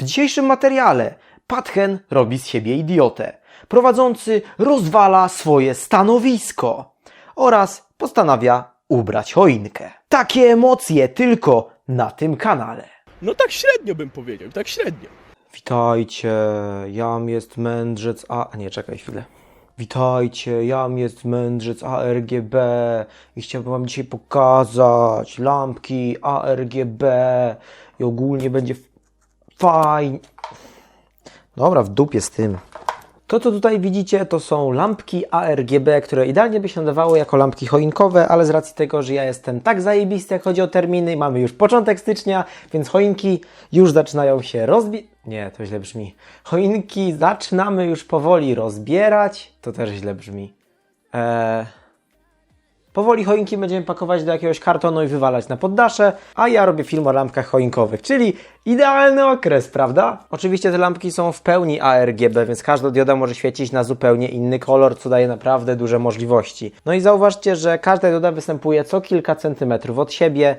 W dzisiejszym materiale Patchen robi z siebie idiotę. Prowadzący rozwala swoje stanowisko oraz postanawia ubrać choinkę. Takie emocje tylko na tym kanale. No tak średnio bym powiedział, tak średnio. Witajcie, jam jest mędrzec A... Nie, czekaj chwilę. Witajcie, jam jest mędrzec ARGB i chciałbym wam dzisiaj pokazać lampki ARGB i ogólnie będzie f- fajnie. Dobra, w dupie z tym. To, co tutaj widzicie, to są lampki ARGB, które idealnie by się nadawały jako lampki choinkowe, ale z racji tego, że ja jestem tak zajebisty, jak chodzi o terminy, mamy już początek stycznia, więc choinki już zaczynają się rozbierać. Nie, to źle brzmi. Choinki zaczynamy już powoli rozbierać. To też źle brzmi. Eee... Powoli choinki będziemy pakować do jakiegoś kartonu i wywalać na poddasze, a ja robię film o lampkach choinkowych, czyli idealny okres, prawda? Oczywiście te lampki są w pełni ARGB, więc każda dioda może świecić na zupełnie inny kolor, co daje naprawdę duże możliwości. No i zauważcie, że każda dioda występuje co kilka centymetrów od siebie,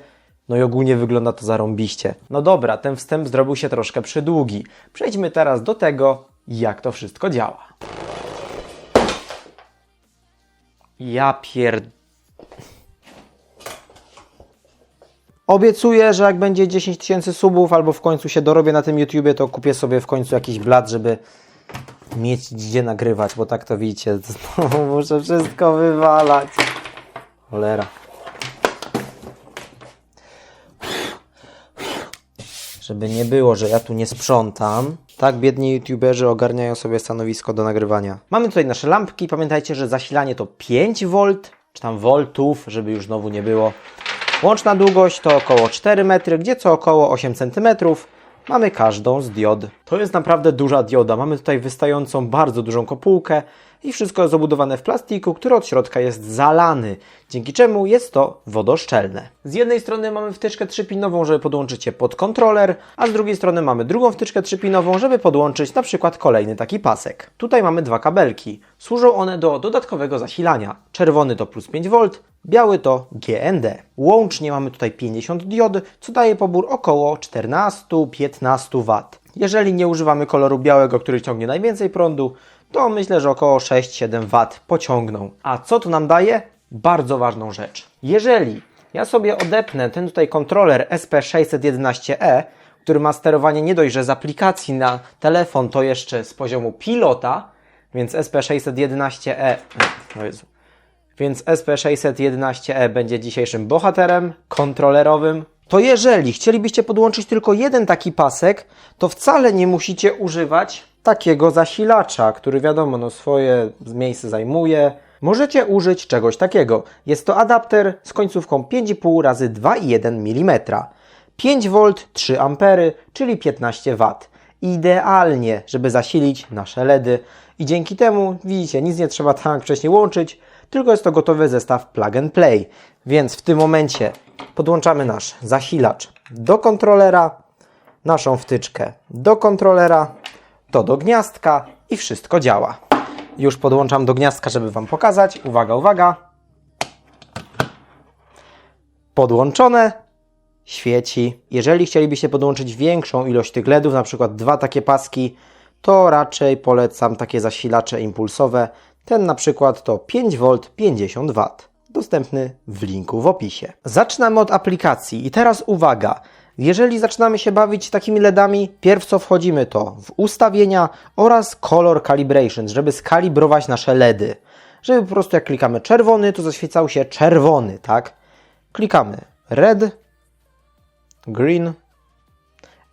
no i ogólnie wygląda to zarąbiście. No dobra, ten wstęp zrobił się troszkę przydługi. Przejdźmy teraz do tego, jak to wszystko działa. Ja pierd... Obiecuję, że jak będzie 10 tysięcy subów, albo w końcu się dorobię na tym YouTubie, to kupię sobie w końcu jakiś blat, żeby mieć gdzie nagrywać, bo tak to widzicie, znowu muszę wszystko wywalać. Cholera. Żeby nie było, że ja tu nie sprzątam. Tak biedni youtuberzy ogarniają sobie stanowisko do nagrywania. Mamy tutaj nasze lampki. Pamiętajcie, że zasilanie to 5V, czy tam voltów, żeby już znowu nie było. Łączna długość to około 4 metry, gdzie co około 8 cm. Mamy każdą z diod. To jest naprawdę duża dioda. Mamy tutaj wystającą bardzo dużą kopułkę i wszystko jest obudowane w plastiku, który od środka jest zalany, dzięki czemu jest to wodoszczelne. Z jednej strony mamy wtyczkę 3-pinową, żeby podłączyć je pod kontroler, a z drugiej strony mamy drugą wtyczkę 3-pinową, żeby podłączyć na przykład kolejny taki pasek. Tutaj mamy dwa kabelki. Służą one do dodatkowego zasilania. Czerwony to plus 5V, biały to GND. Łącznie mamy tutaj 50 diod, co daje pobór około 14-15 W. Jeżeli nie używamy koloru białego, który ciągnie najwięcej prądu, to myślę, że około 6-7 W pociągną. A co to nam daje? Bardzo ważną rzecz. Jeżeli ja sobie odepnę ten tutaj kontroler SP611E, który ma sterowanie nie dość, że z aplikacji na telefon, to jeszcze z poziomu pilota, więc SP611E... O Jezu. Więc SP611E będzie dzisiejszym bohaterem kontrolerowym. To jeżeli chcielibyście podłączyć tylko jeden taki pasek, to wcale nie musicie używać takiego zasilacza, który wiadomo, no swoje miejsce zajmuje. Możecie użyć czegoś takiego. Jest to adapter z końcówką 5,5 razy 2,1 mm. 5V 3 A, czyli 15 W. Idealnie, żeby zasilić nasze LEDy i dzięki temu, widzicie, nic nie trzeba tak wcześniej łączyć, tylko jest to gotowy zestaw plug and play. Więc w tym momencie podłączamy nasz zasilacz do kontrolera, naszą wtyczkę do kontrolera, to do gniazdka i wszystko działa. Już podłączam do gniazdka, żeby Wam pokazać. Uwaga, uwaga. Podłączone. Świeci. Jeżeli chcielibyście podłączyć większą ilość tych LEDów, na przykład dwa takie paski, to raczej polecam takie zasilacze impulsowe. Ten na przykład to 5V 50 W. Dostępny w linku w opisie. Zaczynamy od aplikacji i teraz uwaga. Jeżeli zaczynamy się bawić takimi LEDami, pierw co wchodzimy to w ustawienia oraz color calibration, żeby skalibrować nasze LEDy. Żeby po prostu jak klikamy czerwony, to zaświecał się czerwony, tak? Klikamy red, green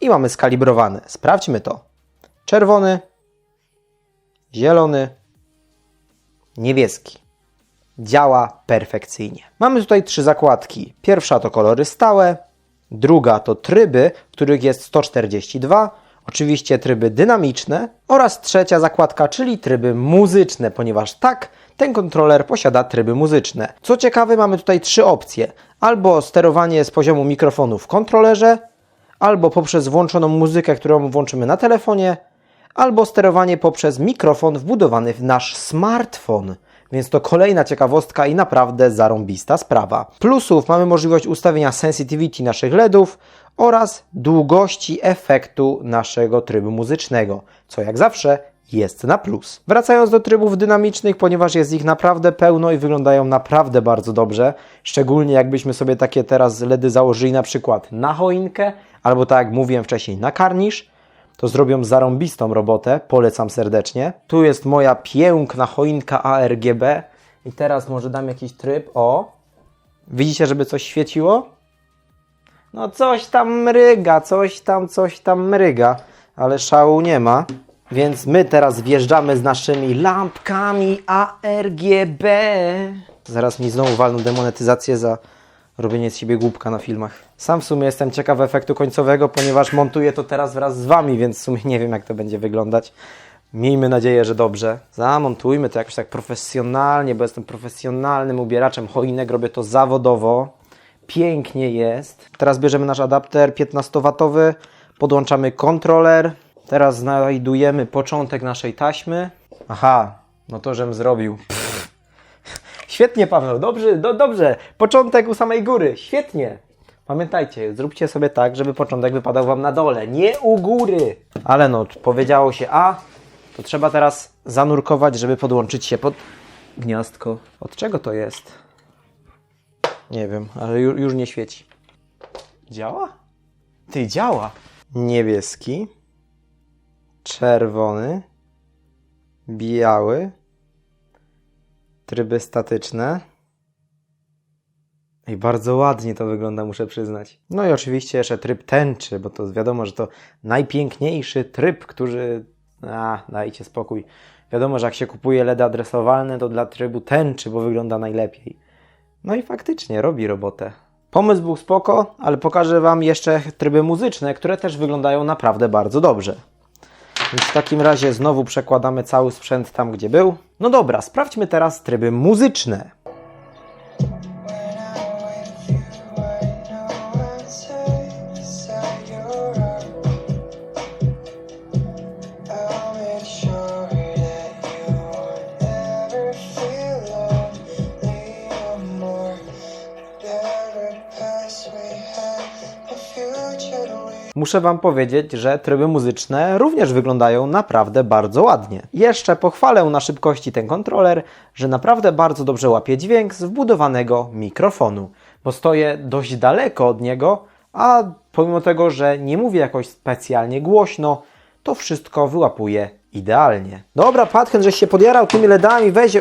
i mamy skalibrowane. Sprawdźmy to. Czerwony, zielony, niebieski. Działa perfekcyjnie. Mamy tutaj trzy zakładki. Pierwsza to kolory stałe, druga to tryby, których jest 142, oczywiście tryby dynamiczne oraz trzecia zakładka, czyli tryby muzyczne, ponieważ tak, ten kontroler posiada tryby muzyczne. Co ciekawe, mamy tutaj trzy opcje. Albo sterowanie z poziomu mikrofonu w kontrolerze, albo poprzez włączoną muzykę, którą włączymy na telefonie, albo sterowanie poprzez mikrofon wbudowany w nasz smartfon. Więc to kolejna ciekawostka i naprawdę zarąbista sprawa. Plusów mamy możliwość ustawienia sensitivity naszych LEDów oraz długości efektu naszego trybu muzycznego, co jak zawsze jest na plus. Wracając do trybów dynamicznych, ponieważ jest ich naprawdę pełno i wyglądają naprawdę bardzo dobrze, szczególnie jakbyśmy sobie takie teraz LEDy założyli na przykład na choinkę, albo tak jak mówiłem wcześniej, na karnisz, to zrobią zarąbistą robotę, polecam serdecznie. Tu jest moja piękna choinka ARGB i teraz może dam jakiś tryb, o. Widzicie, żeby coś świeciło? No coś tam mryga, coś tam, coś tam mryga, ale szału nie ma. Więc my teraz wjeżdżamy z naszymi lampkami ARGB. Zaraz mi znowu walną demonetyzację za robienie z siebie głupka na filmach. Sam w sumie jestem ciekaw efektu końcowego, ponieważ montuję to teraz wraz z Wami, więc w sumie nie wiem jak to będzie wyglądać. Miejmy nadzieję, że dobrze. Zamontujmy to jakoś tak profesjonalnie, bo jestem profesjonalnym ubieraczem choinek, robię to zawodowo. Pięknie jest. Teraz bierzemy nasz adapter 15W, podłączamy kontroler. Teraz znajdujemy początek naszej taśmy. Aha, no to żem zrobił. Świetnie, Paweł, dobrze, do, dobrze. Początek u samej góry, świetnie. Pamiętajcie, zróbcie sobie tak, żeby początek wypadał Wam na dole, nie u góry. Ale no, powiedziało się A, to trzeba teraz zanurkować, żeby podłączyć się pod gniazdko. Od czego to jest? Nie wiem, ale ju, już nie świeci. Działa? Ty, działa. Niebieski, czerwony, biały, tryby statyczne. I bardzo ładnie to wygląda, muszę przyznać. No i oczywiście jeszcze tryb tęczy, bo to wiadomo, że to najpiękniejszy tryb, który... A, dajcie spokój. Wiadomo, że jak się kupuje LEDy adresowalne, to dla trybu tęczy, bo wygląda najlepiej. No i faktycznie robi robotę. Pomysł był spoko, ale pokażę Wam jeszcze tryby muzyczne, które też wyglądają naprawdę bardzo dobrze. Więc w takim razie znowu przekładamy cały sprzęt tam, gdzie był. No dobra, sprawdźmy teraz tryby muzyczne. Muszę Wam powiedzieć, że tryby muzyczne również wyglądają naprawdę bardzo ładnie. Jeszcze pochwalę na szybkości ten kontroler, że naprawdę bardzo dobrze łapie dźwięk z wbudowanego mikrofonu, bo stoję dość daleko od niego, a pomimo tego, że nie mówię jakoś specjalnie głośno, to wszystko wyłapuje idealnie. Dobra, Patchen, żeś się podjarał tymi LEDami, weź...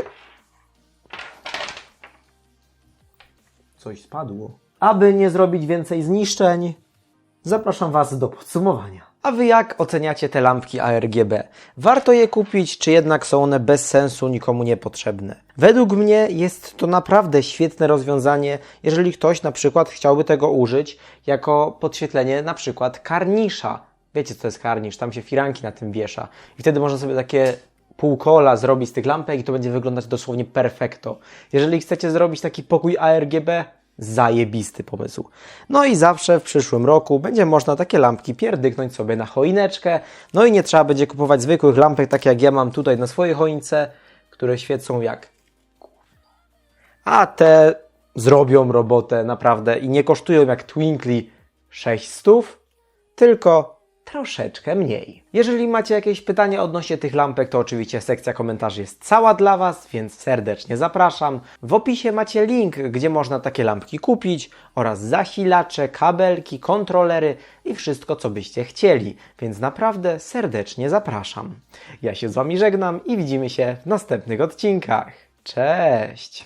Coś spadło. Aby nie zrobić więcej zniszczeń, zapraszam Was do podsumowania. A Wy jak oceniacie te lampki ARGB? Warto je kupić, czy jednak są one bez sensu, nikomu niepotrzebne? Według mnie jest to naprawdę świetne rozwiązanie, jeżeli ktoś na przykład chciałby tego użyć jako podświetlenie na przykład karnisza. Wiecie co to jest karnisz? Tam się firanki na tym wiesza. I wtedy można sobie takie półkola zrobić z tych lampek i to będzie wyglądać dosłownie perfekto. Jeżeli chcecie zrobić taki pokój ARGB, zajebisty pomysł. No i zawsze w przyszłym roku będzie można takie lampki pierdyknąć sobie na choineczkę, no i nie trzeba będzie kupować zwykłych lampek, tak jak ja mam tutaj na swojej choince, które świecą jak a te zrobią robotę naprawdę i nie kosztują jak Twinkly 600, tylko troszeczkę mniej. Jeżeli macie jakieś pytania odnośnie tych lampek, to oczywiście sekcja komentarzy jest cała dla Was, więc serdecznie zapraszam. W opisie macie link, gdzie można takie lampki kupić oraz zasilacze, kabelki, kontrolery i wszystko, co byście chcieli, więc naprawdę serdecznie zapraszam. Ja się z Wami żegnam i widzimy się w następnych odcinkach. Cześć!